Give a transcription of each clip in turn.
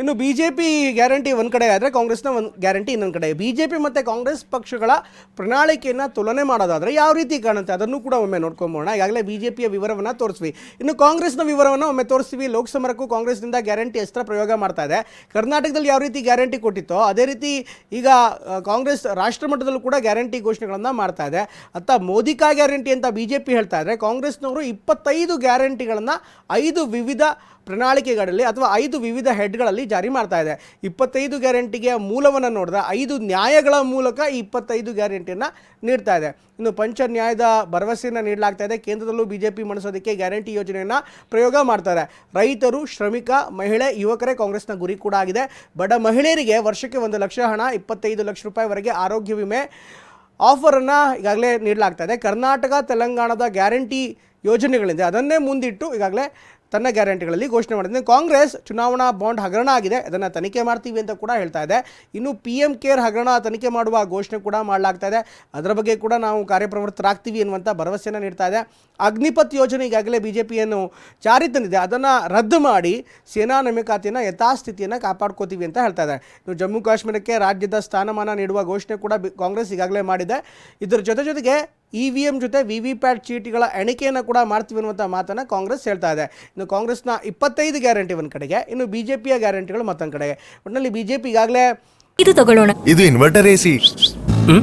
ಇನ್ನು B J P guarantee ಒಂದು ಕಡೆ ಆದರೆ ಕಾಂಗ್ರೆಸ್ನ ಒಂದು ಗ್ಯಾರಂಟಿ ಇನ್ನೊಂದು ಕಡೆ. ಬಿ ಜೆ ಪಿ ಮತ್ತು ಕಾಂಗ್ರೆಸ್ ಪಕ್ಷಗಳ ಪ್ರಣಾಳಿಕೆಯನ್ನು ತುಲನೆ ಮಾಡೋದಾದರೆ ಯಾವ ರೀತಿ ಕಾಣುತ್ತೆ? ಅದನ್ನು ಕೂಡ ಒಮ್ಮೆ ನೋಡ್ಕೊಂಬೋಣ. ಈಗಾಗಲೇ ಬಿ ಜೆ ಪಿಯ ವಿವರವನ್ನು ತೋರಿಸ್ವಿ. ಇನ್ನು ಕಾಂಗ್ರೆಸ್ನ ವಿವರವನ್ನು ಒಮ್ಮೆ ತೋರಿಸ್ತೀವಿ. ಲೋಕಸಭಾಕ್ಕೂ ಕಾಂಗ್ರೆಸ್ನಿಂದ ಗ್ಯಾರಂಟಿ ಅಸ್ತ್ರ ಪ್ರಯೋಗ ಮಾಡ್ತಾ ಇದೆ. ಕರ್ನಾಟಕದಲ್ಲಿ ಯಾವ ರೀತಿ ಗ್ಯಾರಂಟಿ ಕೊಟ್ಟಿತ್ತೋ, ಅದೇ ರೀತಿ ಈಗ ಕಾಂಗ್ರೆಸ್ ಕಾಂಗ್ರೆಸ್ ರಾಷ್ಟ್ರಮಟ್ಟದಲ್ಲೂ ಕೂಡ ಗ್ಯಾರಂಟಿ ಘೋಷಣೆಗಳನ್ನು ಮಾಡ್ತಾ ಇದೆ. ಅತ್ತ ಮೋದಿ ಕಾ ಗ್ಯಾರಂಟಿ ಅಂತ ಬಿ ಜೆ ಪಿ ಹೇಳ್ತಾ ಇದ್ರೆ ಕಾಂಗ್ರೆಸ್ನವರು ಇಪ್ಪತ್ತೈದು ಗ್ಯಾರಂಟಿಗಳನ್ನು ಐದು ವಿವಿಧ ಪ್ರಣಾಳಿಕೆಗಳಲ್ಲಿ ಅಥವಾ ಐದು ವಿವಿಧ ಹೆಡ್ಗಳಲ್ಲಿ ಜಾರಿ ಮಾಡ್ತಾ ಇದೆ. ಇಪ್ಪತ್ತೈದು ಗ್ಯಾರಂಟಿಗೆ ಮೂಲವನ್ನು ನೋಡಿದ್ರೆ ಐದು ನ್ಯಾಯಗಳ ಮೂಲಕ ಈ ಇಪ್ಪತ್ತೈದು ಗ್ಯಾರಂಟಿಯನ್ನು ನೀಡ್ತಾ ಇದೆ. ಇನ್ನು ಪಂಚ ನ್ಯಾಯದ ಭರವಸೆಯನ್ನು ನೀಡಲಾಗ್ತಾ ಇದೆ. ಕೇಂದ್ರದಲ್ಲೂ ಬಿ ಜೆ ಪಿ ಮಣಿಸೋದಕ್ಕೆ ಗ್ಯಾರಂಟಿ ಯೋಜನೆಯನ್ನು ಪ್ರಯೋಗ ಮಾಡ್ತಾರೆ. ರೈತರು, ಶ್ರಮಿಕ, ಮಹಿಳೆ, ಯುವಕರೇ ಕಾಂಗ್ರೆಸ್ನ ಗುರಿ ಕೂಡ ಆಗಿದೆ. ಬಡ ಮಹಿಳೆಯರಿಗೆ ವರ್ಷಕ್ಕೆ ಒಂದು ಲಕ್ಷ ಹಣ, ಇಪ್ಪತ್ತೈದು ಲಕ್ಷ ರೂಪಾಯಿವರೆಗೆ ಆರೋಗ್ಯ ವಿಮೆ ಆಫರನ್ನು ಈಗಾಗಲೇ ನೀಡಲಾಗ್ತಾ ಇದೆ. ಕರ್ನಾಟಕ, ತೆಲಂಗಾಣದ ಗ್ಯಾರಂಟಿ ಯೋಜನೆಗಳಿದೆ. ಅದನ್ನೇ ಮುಂದಿಟ್ಟು ಈಗಾಗಲೇ ತನ್ನ ಗ್ಯಾರಂಟಿಗಳಲ್ಲಿ ಘೋಷಣೆ ಮಾಡಿದೆ ಕಾಂಗ್ರೆಸ್ ಚುನಾವಣಾ ಬಾಂಡ್ ಹಗರಣ ಆಗಿದೆ. ಅದನ್ನು ತನಿಖೆ ಮಾಡ್ತೀವಿ ಅಂತ ಕೂಡ ಹೇಳ್ತಾ ಇದೆ. ಇನ್ನು ಪಿ ಎಂ ಕೇರ್ ಹಗರಣ ತನಿಖೆ ಮಾಡುವ ಘೋಷಣೆ ಕೂಡ ಮಾಡಲಾಗ್ತಾ ಇದೆ. ಅದರ ಬಗ್ಗೆ ಕೂಡ ನಾವು ಕಾರ್ಯಪ್ರವೃತ್ತರಾಗ್ತೀವಿ ಅನ್ನುವಂಥ ಭರವಸೆಯನ್ನು ನೀಡ್ತಾ ಇದೆ. ಅಗ್ನಿಪಥ್ ಯೋಜನೆ ಈಗಾಗಲೇ ಬಿ ಜೆ ಪಿಯನ್ನು ಜಾರಿ ತಂದಿದೆ. ಅದನ್ನು ರದ್ದು ಮಾಡಿ ಸೇನಾ ನೇಮಕಾತಿಯನ್ನು ಯಥಾಸ್ಥಿತಿಯನ್ನು ಕಾಪಾಡ್ಕೋತೀವಿ ಅಂತ ಹೇಳ್ತಾ ಇದೆ. ಇನ್ನು ಜಮ್ಮು ಕಾಶ್ಮೀರಕ್ಕೆ ರಾಜ್ಯದ ಸ್ಥಾನಮಾನ ನೀಡುವ ಘೋಷಣೆ ಕೂಡ ಕಾಂಗ್ರೆಸ್ ಈಗಾಗಲೇ ಮಾಡಿದೆ. ಇದರ ಜೊತೆ ಜೊತೆಗೆ ಇ ವಿ ಎಂ ಜೊತೆ ವಿ ವಿ ಪ್ಯಾಟ್ ಚೀಟಿಗಳ ಎಣಿಕೆಯನ್ನು ಕೂಡ ಮಾಡ್ತೀವಿ ಅನ್ನುವಂಥ ಮಾತನ್ನು ಕಾಂಗ್ರೆಸ್ ಹೇಳ್ತಾ ಇದೆ. ಇನ್ನು ಕಾಂಗ್ರೆಸ್ನ ಇಪ್ಪತ್ತೈದು ಗ್ಯಾರಂಟಿ ಒಂದು ಕಡೆಗೆ ಇನ್ನು ಬಿ ಜೆ ಪಿಯ ಗ್ಯಾರಂಟಿಗಳು ಮತ್ತೊಂದು ಕಡೆಗೆ. ಒಟ್ಟಿನಲ್ಲಿ ಬಿ ಜೆ ಪಿ ಈಗಾಗಲೇ ಇದು ತಗೊಳ್ಳೋಣ. ಇದು ಇನ್ವರ್ಟರ್ ಎಸಿ ಹ್ಮ್?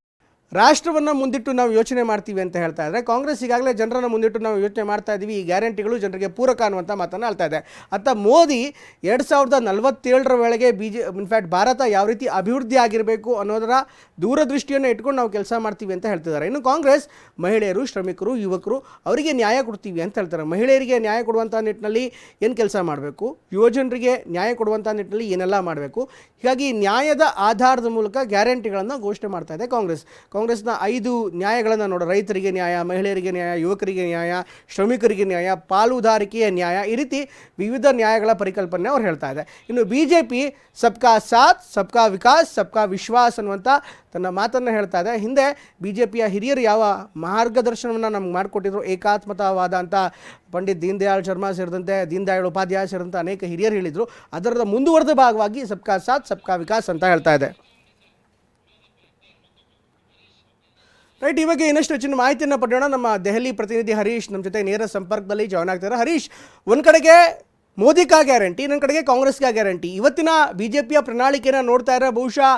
ರಾಷ್ಟ್ರವನ್ನು ಮುಂದಿಟ್ಟು ನಾವು ಯೋಚನೆ ಮಾಡ್ತೀವಿ ಅಂತ ಹೇಳ್ತಾ ಇದ್ದಾರೆ. ಕಾಂಗ್ರೆಸ್ ಈಗಾಗಲೇ ಜನರನ್ನು ಮುಂದಿಟ್ಟು ನಾವು ಯೋಚನೆ ಮಾಡ್ತಾ ಇದ್ದೀವಿ ಈ ಗ್ಯಾರಂಟಿಗಳು ಜನರಿಗೆ ಪೂರಕ ಅನ್ನುವಂಥ ಮಾತನ್ನು ಆಳ್ತಾ ಇದೆ. ಅತ್ತ ಮೋದಿ ಎರಡು ಸಾವಿರದ ನಲವತ್ತೇಳರ ವೇಳೆಗೆ ಬಿ ಜೆ ಇನ್ಫ್ಯಾಕ್ಟ್ ಭಾರತ ಯಾವ ರೀತಿ ಅಭಿವೃದ್ಧಿ ಆಗಿರಬೇಕು ಅನ್ನೋದರ ದೂರದೃಷ್ಟಿಯನ್ನು ಇಟ್ಕೊಂಡು ನಾವು ಕೆಲಸ ಮಾಡ್ತೀವಿ ಅಂತ ಹೇಳ್ತಿದ್ದಾರೆ. ಇನ್ನು ಕಾಂಗ್ರೆಸ್ ಮಹಿಳೆಯರು, ಶ್ರಮಿಕರು, ಯುವಕರು ಅವರಿಗೆ ನ್ಯಾಯ ಕೊಡ್ತೀವಿ ಅಂತ ಹೇಳ್ತಾರೆ. ಮಹಿಳೆಯರಿಗೆ ನ್ಯಾಯ ಕೊಡುವಂಥ ನಿಟ್ಟಿನಲ್ಲಿ ಏನು ಕೆಲಸ ಮಾಡಬೇಕು? ಯುವಜನರಿಗೆ ನ್ಯಾಯ ಕೊಡುವಂಥ ನಿಟ್ಟಿನಲ್ಲಿ ಏನೆಲ್ಲ ಮಾಡಬೇಕು? ಹೀಗಾಗಿ ನ್ಯಾಯದ ಆಧಾರದ ಮೂಲಕ ಗ್ಯಾರಂಟಿಗಳನ್ನು ಘೋಷಣೆ ಮಾಡ್ತಾ ಇದೆ ಕಾಂಗ್ರೆಸ್ ಕಾಂಗ್ರೆಸ್ನ ಐದು ನ್ಯಾಯಗಳನ್ನು ನೋಡ, ರೈತರಿಗೆ ನ್ಯಾಯ, ಮಹಿಳೆಯರಿಗೆ ನ್ಯಾಯ, ಯುವಕರಿಗೆ ನ್ಯಾಯ, ಶ್ರಮಿಕರಿಗೆ ನ್ಯಾಯ, ಪಾಲುದಾರಿಕೆಯ ನ್ಯಾಯ, ಈ ರೀತಿ ವಿವಿಧ ನ್ಯಾಯಗಳ ಪರಿಕಲ್ಪನೆ ಅವ್ರು ಹೇಳ್ತಾ ಇದೆ ಇನ್ನು ಬಿ ಜೆ ಪಿ ಸಬ್ಕಾ ಸಾಥ್, ಸಬ್ಕಾ ವಿಕಾಸ್, ಸಬ್ಕಾ ವಿಶ್ವಾಸ್ ಅನ್ನುವಂಥ ತನ್ನ ಮಾತನ್ನು ಹೇಳ್ತಾ ಇದೆ. ಹಿಂದೆ ಬಿ ಜೆ ಪಿಯ ಹಿರಿಯರು ಯಾವ ಮಾರ್ಗದರ್ಶನವನ್ನು ನಮ್ಗೆ ಮಾಡಿಕೊಟ್ಟಿದ್ರು, ಏಕಾತ್ಮತವಾದ ಅಂತ ಪಂಡಿತ್ ದೀನ್ ದಯಾಳ್ ಶರ್ಮಾ ಸೇರಿದಂತೆ ದೀನ್ ದಯಾಳ್ ಉಪಾಧ್ಯಾಯ ಸೇರಿದಂತೆ ಅನೇಕ ಹಿರಿಯರು ಹೇಳಿದರು. ಅದರ ಮುಂದುವರೆದ ಭಾಗವಾಗಿ ಸಬ್ಕಾ ಸಾಥ್, ಸಬ್ಕಾ ವಿಕಾಸ್ ಅಂತ ಹೇಳ್ತಾ ಇದೆ. ರೈಟ್ ಇವಾಗ ಇನ್ನಷ್ಟು ಹೆಚ್ಚಿನ ಮಾಹಿತಿಯನ್ನು ಪಡೆಯೋಣ. ನಮ್ಮ ದೆಹಲಿ ಪ್ರತಿನಿಧಿ ಹರೀಶ್ ನಮ್ಮ ಜೊತೆ ನೇರ ಸಂಪರ್ಕದಲ್ಲಿ ಜಾಯ್ನ್ ಆಗ್ತಾರೆ ಹರೀಶ್, ಒಂದು ಕಡೆಗೆ ಮೋದಿಗಾ ಗ್ಯಾರಂಟಿ ಇನ್ನೊಂದು ಕಡೆಗೆ ಕಾಂಗ್ರೆಸ್ಗೆ ಗ್ಯಾರಂಟಿ ಇವತ್ತಿನ ಬಿ ಜೆ ಪಿಯ ಪ್ರಣಾಳಿಕೆಯನ್ನು ನೋಡ್ತಾ ಇರೋ ಬಹುಶಃ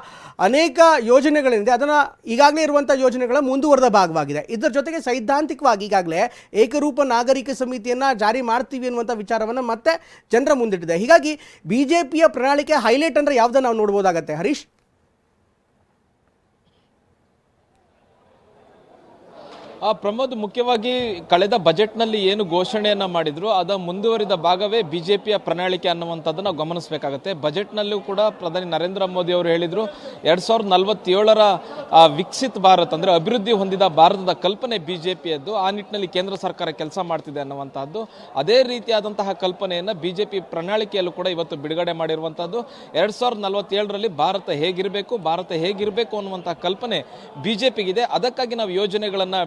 ಅನೇಕ ಯೋಜನೆಗಳಿದೆ, ಅದನ್ನು ಈಗಾಗಲೇ ಇರುವಂಥ ಯೋಜನೆಗಳ ಮುಂದುವರೆದ ಭಾಗವಾಗಿದೆ. ಇದರ ಜೊತೆಗೆ ಸೈದ್ಧಾಂತಿಕವಾಗಿ ಈಗಾಗಲೇ ಏಕರೂಪ ನಾಗರಿಕ ಸಮಿತಿಯನ್ನು ಜಾರಿ ಮಾಡ್ತೀವಿ ಅನ್ನುವಂಥ ವಿಚಾರವನ್ನು ಮತ್ತೆ ಜನರ ಮುಂದಿಟ್ಟಿದೆ. ಹೀಗಾಗಿ ಬಿ ಜೆ ಪಿಯ ಪ್ರಣಾಳಿಕೆ ಹೈಲೈಟ್ ಅಂದರೆ ಯಾವುದನ್ನು ನಾವು ನೋಡ್ಬೋದಾಗತ್ತೆ? ಹರೀಶ್? ಪ್ರಮೋದ್ ಮುಖ್ಯವಾಗಿ ಕಳೆದ ಬಜೆಟ್ನಲ್ಲಿ ಏನು ಘೋಷಣೆಯನ್ನು ಮಾಡಿದ್ರು, ಅದ ಮುಂದುವರಿದ ಭಾಗವೇ ಬಿಜೆಪಿಯ ಪ್ರಣಾಳಿಕೆ ಅನ್ನುವಂಥದ್ದನ್ನು ಗಮನಿಸಬೇಕಾಗುತ್ತೆ. ಬಜೆಟ್ನಲ್ಲೂ ಕೂಡ ಪ್ರಧಾನಿ ನರೇಂದ್ರ ಮೋದಿ ಅವರು ಹೇಳಿದರು, ಎರಡು ಸಾವಿರದ ನಲವತ್ತೇಳರ ವಿಕಸಿತ್ ಭಾರತ್ ಅಂದ್ರೆ ಅಭಿವೃದ್ಧಿ ಹೊಂದಿದ ಭಾರತದ ಕಲ್ಪನೆ ಬಿಜೆಪಿಯದ್ದು, ಆ ನಿಟ್ಟಿನಲ್ಲಿ ಕೇಂದ್ರ ಸರ್ಕಾರ ಕೆಲಸ ಮಾಡ್ತಿದೆ ಅನ್ನುವಂಥದ್ದು. ಅದೇ ರೀತಿಯಾದಂತಹ ಕಲ್ಪನೆಯನ್ನ ಬಿಜೆಪಿ ಪ್ರಣಾಳಿಕೆಯಲ್ಲೂ ಕೂಡ ಇವತ್ತು ಬಿಡುಗಡೆ ಮಾಡಿರುವಂಥದ್ದು. ಎರಡು ಸಾವಿರದ ನಲವತ್ತೇಳರಲ್ಲಿ ಭಾರತ ಹೇಗಿರಬೇಕು ಭಾರತ ಹೇಗಿರಬೇಕು ಅನ್ನುವಂಥ ಕಲ್ಪನೆ ಬಿಜೆಪಿಗಿದೆ. ಅದಕ್ಕಾಗಿ ನಾವು ಯೋಜನೆಗಳನ್ನು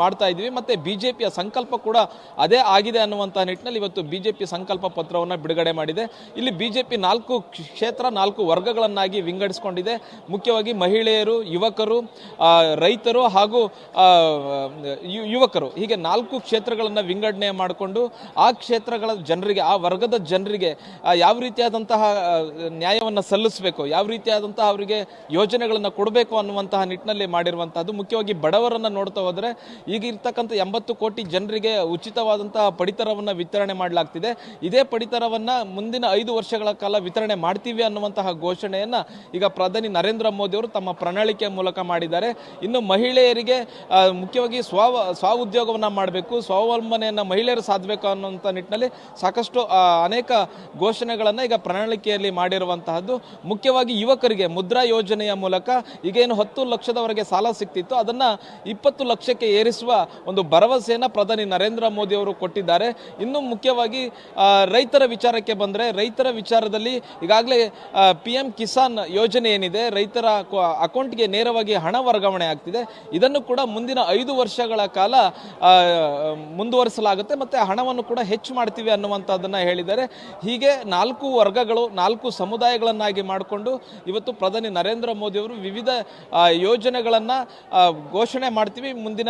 ಮಾಡ್ತಾ ಇದ್ದೀವಿ. ಮತ್ತೆ ಪಿಯ ಸಂಕಲ್ಪ ಕೂಡ ಅದೇ ಆಗಿದೆ ಅನ್ನುವಂಥ ನಿಟ್ಟಿನಲ್ಲಿ ಇವತ್ತು ಬಿ ಜೆ ಪಿ ಸಂಕಲ್ಪ ಪತ್ರವನ್ನು ಬಿಡುಗಡೆ ಮಾಡಿದೆ. ಇಲ್ಲಿ ಬಿ ಜೆ ಪಿ ನಾಲ್ಕು ಕ್ಷೇತ್ರ, ನಾಲ್ಕು ವರ್ಗಗಳನ್ನಾಗಿ ವಿಂಗಡಿಸಿಕೊಂಡಿದೆ. ಮುಖ್ಯವಾಗಿ ಮಹಿಳೆಯರು, ಯುವಕರು ರೈತರು ಹಾಗೂ ಯುವಕರು. ಹೀಗೆ ನಾಲ್ಕು ಕ್ಷೇತ್ರಗಳನ್ನು ವಿಂಗಡಣೆ ಮಾಡಿಕೊಂಡು ಆ ಕ್ಷೇತ್ರಗಳ ಜನರಿಗೆ, ಆ ವರ್ಗದ ಜನರಿಗೆ ಯಾವ ರೀತಿಯಾದಂತಹ ನ್ಯಾಯವನ್ನು ಸಲ್ಲಿಸಬೇಕು, ಯಾವ ರೀತಿಯಾದಂತಹ ಅವರಿಗೆ ಯೋಜನೆಗಳನ್ನು ಕೊಡಬೇಕು ಅನ್ನುವಂತಹ ನಿಟ್ಟಿನಲ್ಲಿ ಮಾಡಿರುವಂಥದ್ದು ಮುಖ್ಯವಾಗಿ ಬಡವರನ್ನು ನೋಡ್ತಾ ಹೋದ್ರೆ ಈಗ ಇರ್ತಕ್ಕಂಥ ಎಂಬತ್ತು ಕೋಟಿ ಜನರಿಗೆ ಉಚಿತವಾದಂತಹ ಪಡಿತರವನ್ನು ವಿತರಣೆ ಮಾಡಲಾಗ್ತಿದೆ. ಇದೇ ಪಡಿತರವನ್ನ ಮುಂದಿನ ಐದು ವರ್ಷಗಳ ಕಾಲ ವಿತರಣೆ ಮಾಡ್ತೀವಿ ಅನ್ನುವಂತಹ ಘೋಷಣೆಯನ್ನ ಈಗ ಪ್ರಧಾನಿ ನರೇಂದ್ರ ಮೋದಿ ಅವರು ತಮ್ಮ ಪ್ರಣಾಳಿಕೆ ಮೂಲಕ ಮಾಡಿದ್ದಾರೆ. ಇನ್ನು ಮಹಿಳೆಯರಿಗೆ ಮುಖ್ಯವಾಗಿ ಸ್ವ ಸ್ವ ಉದ್ಯೋಗವನ್ನ ಮಾಡಬೇಕು, ಸ್ವಾವಲಂಬನೆಯನ್ನ ಮಹಿಳೆಯರು ಸಾಧಬೇಕು ಅನ್ನುವಂಥ ನಿಟ್ಟಿನಲ್ಲಿ ಸಾಕಷ್ಟು ಅನೇಕ ಘೋಷಣೆಗಳನ್ನು ಈಗ ಪ್ರಣಾಳಿಕೆಯಲ್ಲಿ ಮಾಡಿರುವಂತಹದ್ದು. ಮುಖ್ಯವಾಗಿ ಯುವಕರಿಗೆ ಮುದ್ರಾ ಯೋಜನೆಯ ಮೂಲಕ ಈಗೇನು ಹತ್ತು ಲಕ್ಷದವರೆಗೆ ಸಾಲ ಸಿಕ್ತಿತ್ತು ಅದನ್ನ ಇಪ್ಪತ್ತು ಲಕ್ಷಕ್ಕೆ ಏರಿಸುವ ಒಂದು ಭರವಸೆಯನ್ನು ಪ್ರಧಾನಿ ನರೇಂದ್ರ ಮೋದಿ ಅವರು ಕೊಟ್ಟಿದ್ದಾರೆ. ಇನ್ನು ಮುಖ್ಯವಾಗಿ ರೈತರ ವಿಚಾರಕ್ಕೆ ಬಂದರೆ, ರೈತರ ವಿಚಾರದಲ್ಲಿ ಈಗಾಗಲೇ ಪಿ ಎಂ ಕಿಸಾನ್ ಯೋಜನೆ ಏನಿದೆ, ರೈತರ ಅಕೌ- ಅಕೌಂಟ್ಗೆ ನೇರವಾಗಿ ಹಣ ವರ್ಗಾವಣೆ ಆಗ್ತಿದೆ. ಇದನ್ನು ಕೂಡ ಮುಂದಿನ ಐದು ವರ್ಷಗಳ ಕಾಲ ಮುಂದುವರಿಸಲಾಗುತ್ತೆ ಮತ್ತು ಹಣವನ್ನು ಕೂಡ ಹೆಚ್ಚು ಮಾಡ್ತೀವಿ ಅನ್ನುವಂಥದ್ದನ್ನು ಹೇಳಿದ್ದಾರೆ. ಹೀಗೆ ನಾಲ್ಕು ವರ್ಗಗಳು, ನಾಲ್ಕು ಸಮುದಾಯಗಳನ್ನಾಗಿ ಮಾಡಿಕೊಂಡು ಇವತ್ತು ಪ್ರಧಾನಿ ನರೇಂದ್ರ ಮೋದಿ ಅವರು ವಿವಿಧ ಯೋಜನೆಗಳನ್ನು ಘೋಷಣೆ ಮಾಡ್ತೀವಿ. ಮುಂದಿನ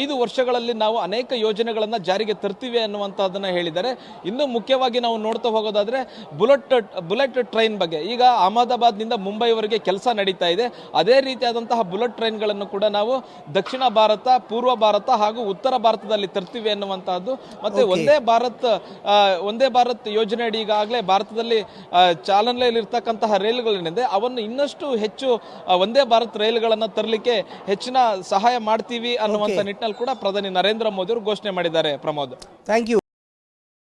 ಐದು ವರ್ಷಗಳಲ್ಲಿ ನಾವು ಅನೇಕ ಯೋಜನೆಗಳನ್ನು ಜಾರಿಗೆ ತರ್ತೀವಿ ಅನ್ನುವಂಥದ್ದನ್ನು ಹೇಳಿದ್ದಾರೆ. ಇನ್ನು ಮುಖ್ಯವಾಗಿ ನಾವು ನೋಡ್ತಾ ಹೋಗೋದಾದರೆ ಬುಲೆಟ್ ಬುಲೆಟ್ ಟ್ರೈನ್ ಬಗ್ಗೆ. ಈಗ ಅಹಮದಾಬಾದ್ನಿಂದ ಮುಂಬೈವರೆಗೆ ಕೆಲಸ ನಡೀತಾ ಇದೆ. ಅದೇ ರೀತಿಯಾದಂತಹ ಬುಲೆಟ್ ಟ್ರೈನ್ಗಳನ್ನು ಕೂಡ ನಾವು ದಕ್ಷಿಣ ಭಾರತ ಪೂರ್ವ ಭಾರತ ಹಾಗೂ ಉತ್ತರ ಭಾರತದಲ್ಲಿ ತರ್ತೀವಿ ಅನ್ನುವಂಥದ್ದು ಮತ್ತೆ ಒಂದೇ ಭಾರತ್ ಒಂದೇ ಭಾರತ್ ಯೋಜನೆ ಅಡಿ ಈಗಾಗಲೇ ಭಾರತದಲ್ಲಿ ಚಾಲನೆಯಲ್ಲಿರ್ತಕ್ಕಂತಹ ರೈಲುಗಳೇನಿದೆ ಅವನ್ನು ಇನ್ನಷ್ಟು ಹೆಚ್ಚು ಒಂದೇ ಭಾರತ್ ರೈಲುಗಳನ್ನು ತರಲಿಕ್ಕೆ ಹೆಚ್ಚಿನ ಸಹಾಯ ಮಾಡ್ತೀವಿ ಅನ್ನುವಂಥ ನಿಟ್ಟಿನಲ್ಲಿ ಕೂಡ ಪ್ರಧಾನಿ ನರೇಂದ್ರ ಮೋದಿ ಅವರು ಘೋಷಣೆ ಮಾಡಿದ್ದಾರೆ ಪ್ರಮೋದ್. Thank you